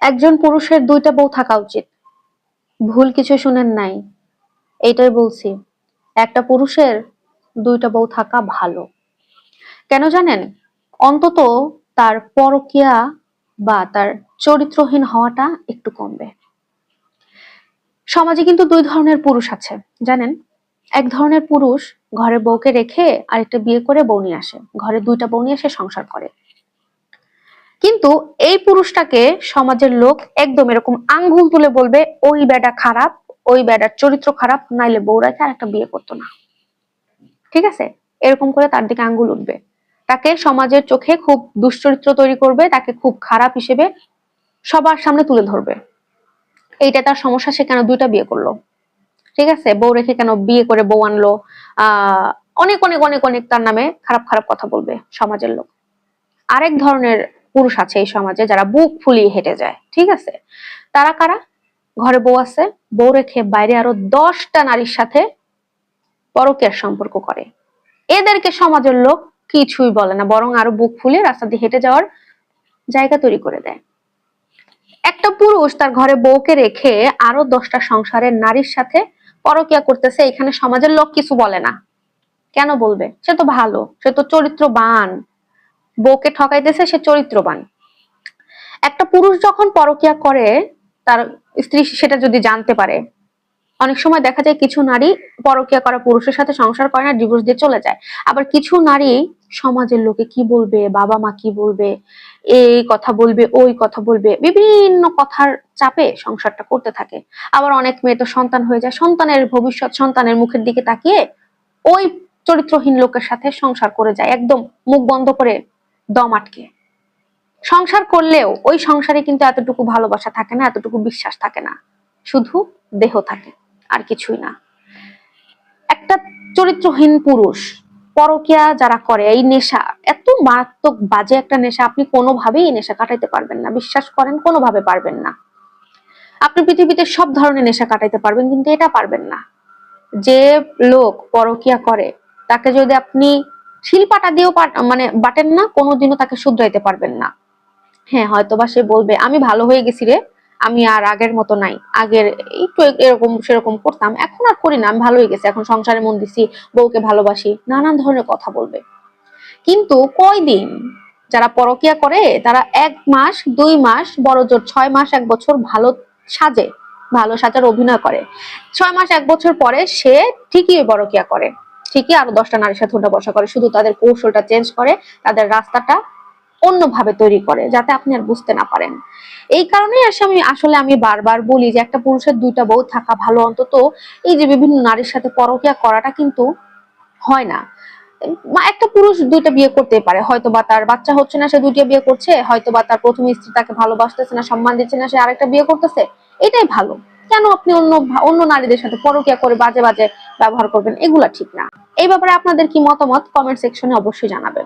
একজন পুরুষের দুইটা বউ থাকা উচিত। ভুল কিছু শুনেন নাই। এইটাই বলছি, একটা পুরুষের দুইটা বউ থাকা ভালো। কেন জানেন? অন্তত তার পরকিয়া বা তার চরিত্রহীন হওয়াটা একটু কমবে। সমাজে কিন্তু দুই ধরনের পুরুষ আছে, জানেন? এক ধরনের পুরুষ ঘরে বউকে রেখে আরেকটা বিয়ে করে বউ নিয়ে আসে। ঘরে দুইটা বউ নিয়ে সংসার করে। কিন্তু এই পুরুষটাকে সমাজের লোক একদম এরকম আঙ্গুল তুলে বলবে, ওই বেটা খারাপ, ওই বেটার চরিত্র খারাপ, নাইলে বউ রেখে আর একটা বিয়ে করতো না। ঠিক আছে? এরকম করে তার দিকে আঙ্গুল উঠবে। তাকে সমাজের চোখে খুব দুশ্চরিত্র তৈরি করবে, তাকে খুব খারাপ হিসেবে সবার সামনে তুলে ধরবে। এইটা তার সমস্যা, সে কেন দুইটা বিয়ে করল? ঠিক আছে? বউ রেখে কেন বিয়ে করে বউ আনলো? আহ অনেক অনেক অনেক অনেক তার নামে খারাপ খারাপ কথা বলবে সমাজের লোক। আরেক ধরনের পুরুষ আছে এই সমাজে যারা বুক ফুলিয়ে হেঁটে যায়, ঠিক আছে? তারা কারা? ঘরে বউ আছে, বউ রেখে বাইরে আরও দশটা নারীর সাথে পরকের সম্পর্ক করে। এদেরকে সমাজের লোক কিছুই বলে না, বরং আরও বুক ফুলিয়ে রাস্তা দিয়ে হেঁটে যাওয়ার জায়গা তৈরি করে দেয়। একটা পুরুষ তার ঘরে বউকে রেখে আরও দশটা সংসারের নারীর সাথে পরকিয়া করতেছে, এখানে সমাজের লোক কিছু বলে না। কেন বলবে? সে তো ভালো, সে তো চরিত্রবান। বউকে ঠকাইতেছে, সে চরিত্রবান। একটা পুরুষ যখন পরকিয়া করে, তার স্ত্রী সেটা যদি জানতে পারে, অনেক সময় দেখা যায় কিছু নারী পরকিয়া করা পুরুষের সাথে সংসার করে না ডিভোর্স দিয়ে চলে যায়। আবার কিছু নারী সমাজের লোকে কি বলবে, বাবা মা কি বলবে, এই কথা বলবে, ওই কথা বলবে, বিভিন্ন কথার চাপে সংসারটা করতে থাকে। আবার অনেক মেয়ে তো সন্তান হয়ে যায়, সন্তানের ভবিষ্যৎ সন্তানের মুখের দিকে তাকিয়ে ওই চরিত্রহীন লোকের সাথে সংসার করে যায়, একদম মুখ বন্ধ করে দম আটকে। সংসার করলেও ওই সংসারে কিন্তু এতটুকু ভালোবাসা থাকে না, এতটুকু বিশ্বাস থাকে না। শুধু দেহ থাকে, আর কিছুই না। একটা চরিত্রহীন পুরুষ, পরকিয়া যারা করে, এই নেশা, এত মারাত্মক বাজে একটা নেশা, আপনি কোনোভাবেই এই নেশা কাটাইতে পারবেন না। বিশ্বাস করেন, কোনোভাবে পারবেন না। আপনি পৃথিবীতে সব ধরনের নেশা কাটাইতে পারবেন, কিন্তু এটা পারবেন না। যে লোক পরকিয়া করে, তাকে যদি আপনি শিলপাটা দিয়েও মানে বাটেন না, কোনোদিনও তাকে শুধরাইতে পারবেন না। হ্যাঁ হয়তো বা সে বলবে, আমি ভালো হয়ে গেছি রে, আমি আর আগের মতো নাই। আগের একটু এরকম, সেরকম করতাম, এখন আর করি না, আমি ভালো হয়ে গেছি, এখন সংসারে মন দিছি, বউকে ভালোবাসি। নানান ধরনের কথা বলবে। কিন্তু কয়দিন যারা পরকিয়া করে, তারা এক মাস, দুই মাস, বড় জোর ছয় মাস, এক বছর ভালো সাজে, ভালো সাজার অভিনয় করে। ছয় মাস, এক বছর পরে সে ঠিকই বড়কিয়া করে। ঠিকই আরও দশটা নারীর সাথে উঠা বসা করে, শুধু তাদের কৌশলটা চেঞ্জ করে, তাদের রাস্তাটা অন্যভাবে তৈরি করে, যাতে আপনি আর বুঝতে না পারেন। এই কারণেই আসে আমি, আসলে আমি বারবার বলি যে একটা পুরুষের দুইটা বউ থাকা ভালো অন্তত এই যে বিভিন্ন নারীর সাথে পরকিয়া করাটা কিন্তু হয় না। একটা পুরুষ দুইটা বিয়ে করতে পারে। হয়তো বা তার বাচ্চা হচ্ছে না, সে দুইটা বিয়ে করছে। হয়তো বা তার প্রথম স্ত্রী তাকে ভালোবাসতেছে না, সম্মান দিচ্ছে না, সে আরেকটা বিয়ে করতেছে। এটাই ভালো। কেন আপনি অন্য অন্য নারীদের সাথে পরকিয়া করে বাজে বাজে ব্যবহার করবেন? এগুলা ঠিক না। এই ব্যাপারে আপনাদের কি মতামত? কমেন্ট সেকশনে অবশ্যই জানাবেন।